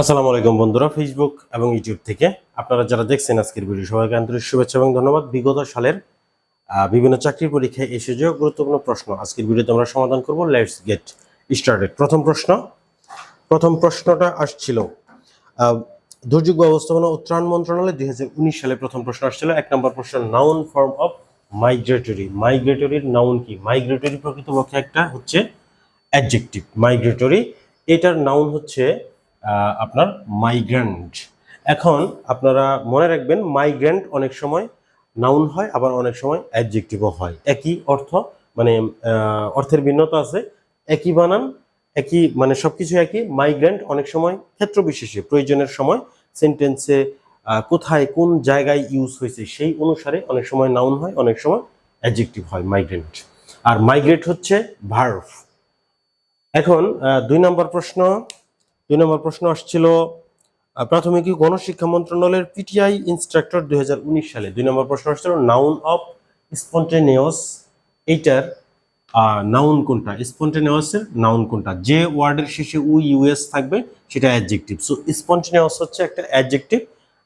আসসালামু আলাইকুম বন্ধুরা ফেসবুক এবং ইউটিউব থেকে আপনারা যারা দেখছেন আজকের ভিডিও, সবাইকে আন্তরিক শুভেচ্ছা এবং ধন্যবাদ। বিগত সালের বিভিন্ন চাকরির পরীক্ষায় এসে যে গুরুত্বপূর্ণ প্রশ্ন, আজকের ভিডিওতে আমরা সমাধান করব। লেটস গেট স্টার্টেড প্রথম প্রশ্ন, প্রথম প্রশ্নটা আসছিল দুর্যোগ ব্যবস্থাপনা ও ত্রাণ মন্ত্রণালয় দুই হাজার উনিশ সালে প্রথম প্রশ্ন আসছিল। এক নম্বর প্রশ্ন নাউন ফর্ম অফ মাইগ্রেটরি মাইগ্রেটরির নাউন কি? মাইগ্রেটরি প্রকৃতপক্ষে একটা হচ্ছে অ্যাডজেক্টিভ মাইগ্রেটরি এটার নাউন হচ্ছে আপনার মাইগ্রেন্ট এখন আপনারা মনে রাখবেন মাইগ্রেন্ট অনেক সময় নাউন হয়, আবার অনেক সময় অ্যাডজেক্টিভও হয়। একই অর্থ মানে অর্থের ভিন্নতা আছে। একই বানান, একই মানে সবকিছু একই। মাইগ্রেন্ট অনেক সময় ক্ষেত্র বিশেষে, প্রয়োজনের সময় সেন্টেন্সে কোথায়, কোন জায়গায় ইউজ হয়েছে, সেই অনুসারে অনেক সময় নাউন হয়, অনেক সময় অ্যাডজেক্টিভ হয় মাইগ্রেন্ট আর মাইগ্রেট হচ্ছে ভার্ভ এখন দুই নম্বর প্রশ্ন দুই নম্বর প্রশ্ন আসছিল প্রাথমিক গণশিক্ষা মন্ত্রণালয়ের পিটিআই ইনস্ট্রাক্টর দুই সালে। দুই নম্বর প্রশ্ন আসছিল নাউন অফ স্পন্টেনিয়াস এইটার নাউন কোনটা? স্পন্টেনিয়াসের নাউন কোনটা? যে ওয়ার্ডের শেষে উ ইউএস থাকবে, সেটা অ্যাডজেক্টিভ সো স্পন্টেনিয়াস হচ্ছে একটা অ্যাডজেক্টিভ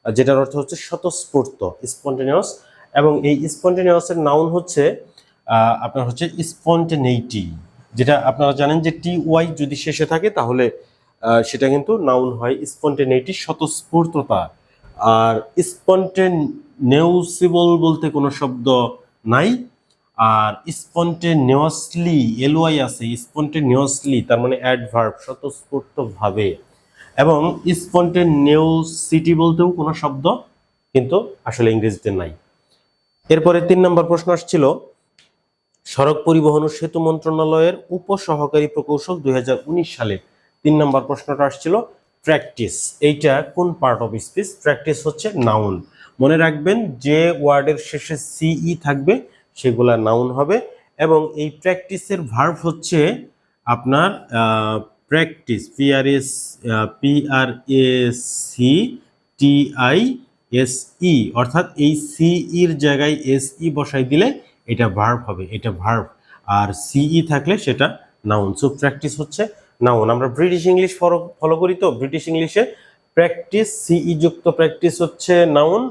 যেটার অর্থ হচ্ছে স্বতঃস্ফূর্ত স্পন্টেনিয়াস এবং এই স্পন্টেনিয়াসের নাউন হচ্ছে আপনার হচ্ছে স্পন্টেনেইটি যেটা আপনারা জানেন যে টি ওয়াই যদি শেষে থাকে, তাহলে সেটা কিন্তু নাউন হয় স্পন্টেনেইটি স্বতঃস্ফূর্ততা। আর স্পন্টেনেউসিবল বলতে কোনো শব্দ নাই। আর স্পন্টেনিয়াসলি এলওয়াই আছে স্পন্টেনিয়াসলি তার মানে অ্যাডভার্ব স্বতঃস্ফূর্তভাবে। এবং স্পন্টেনিয়াসিটি বলতেও কোনো শব্দ কিন্তু আসলে ইংরেজিতে নাই। এরপরে তিন নম্বর প্রশ্ন আসছিল, সড়ক পরিবহন ও সেতু মন্ত্রণালয়ের উপসহকারী প্রকৌশল দু হাজার উনিশ সালে তিন নম্বর প্রশ্নটা আসছিল প্র্যাকটিস এইটা কোন পার্ট অফ স্পিচ প্র্যাকটিস হচ্ছে নাউন মনে রাখবেন যে ওয়ার্ডের শেষে সিই থাকবে, সেগুলা নাউন হবে, এবং এই প্র্যাকটিসের ভার্ভ হচ্ছে আপনার practise P R S P R S C T I S E অর্থাৎ এই সিইর জায়গায় এস ই বসাই দিলে এটা ভার্ভ হবে, এটা ভার্ভ আর সিই থাকলে সেটা নাউন সো প্র্যাকটিস হচ্ছে নাউন আমরা ব্রিটিশ ইংলিশ ফলো করি তো? ব্রিটিশ ইংলিশে প্র্যাকটিস সিই যুক্ত প্র্যাকটিস হচ্ছে নাউন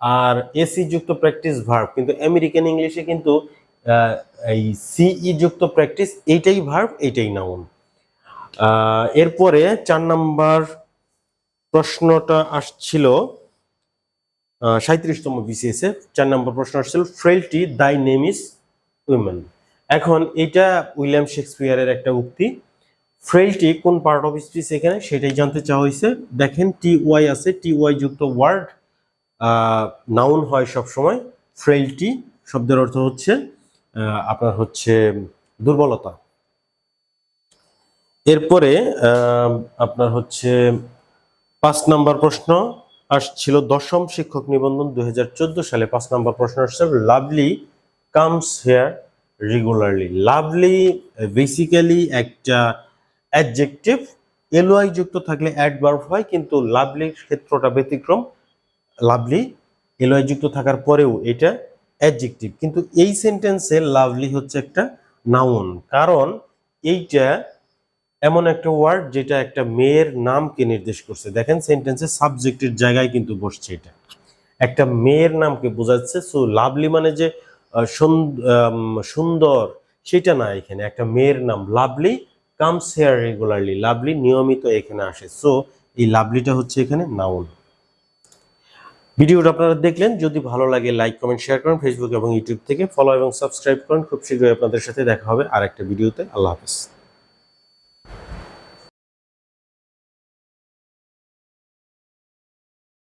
আর এসি যুক্ত প্র্যাকটিস ভার্ভ কিন্তু আমেরিকান ইংলিশে কিন্তু এই সিই যুক্ত প্র্যাকটিস এইটাই ভার্ভ এইটাই নাউন এরপরে চার নাম্বার প্রশ্নটা আসছিল সাঁত্রিশতম বিসিএস এ। চার নম্বর প্রশ্ন আসছিল ফ্রেলটি দাই নেম ইজ উইমেন এখন এটা উইলিয়াম শেক্সপিয়ারের একটা উক্তি। ফ্রেলটি কোন পার্ট অফ স্পিচ এখানে সেটাই জানতে চাওয়া হয়েছে। দেখেন টি ওয়াই আছে টি ওয়াই যুক্ত ওয়ার্ড নাউন হয় সব সময় ফ্রেলটি শব্দের অর্থ হচ্ছে আপনার হচ্ছে দুর্বলতা। এরপরে আপনার হচ্ছে পাঁচ নাম্বার প্রশ্ন আসছিল, দশম শিক্ষক নিবন্ধন দুই হাজার চোদ্দ সালে পাঁচ নাম্বার প্রশ্ন আসছে lovely comes here regularly lovely basically একটা অ্যাডজেক্টিভ এলওয়াই যুক্ত থাকলে অ্যাডভার্ব হয়, কিন্তু লাভলির ক্ষেত্রটা ব্যতিক্রম। লাভলি এলওয়াই যুক্ত থাকার পরেও এটা অ্যাডজেক্টিভ। কিন্তু এই সেন্টেন্সে লাভলি হচ্ছে একটা নাউন। কারণ এইটা এমন একটা ওয়ার্ড যেটা একটা মেয়ের নামকে নির্দেশ করছে। দেখেন, সেন্টেন্সে সাবজেক্টের জায়গায় কিন্তু বসছে এটা। একটা মেয়ের নামকে বোঝাচ্ছে। সো, লাভলি মানে যে সুন্দর, সেটা না এখানে। একটা মেয়ের নাম lovely comes here regularly lovely নিয়মিত এখানে আসে। সো এই লাভলিটা হচ্ছে এখানে নাউন ভিডিওটা আপনারা দেখলেন, যদি ভালো লাগে লাইক কমেন্ট শেয়ার করেন ফেসবুক এবং ইউটিউব থেকে। ফলো এবং সাবস্ক্রাইব করেন। খুব শীঘ্রই আপনাদের সাথে দেখা হবে আর একটা ভিডিওতে। আল্লাহ হাফেজ।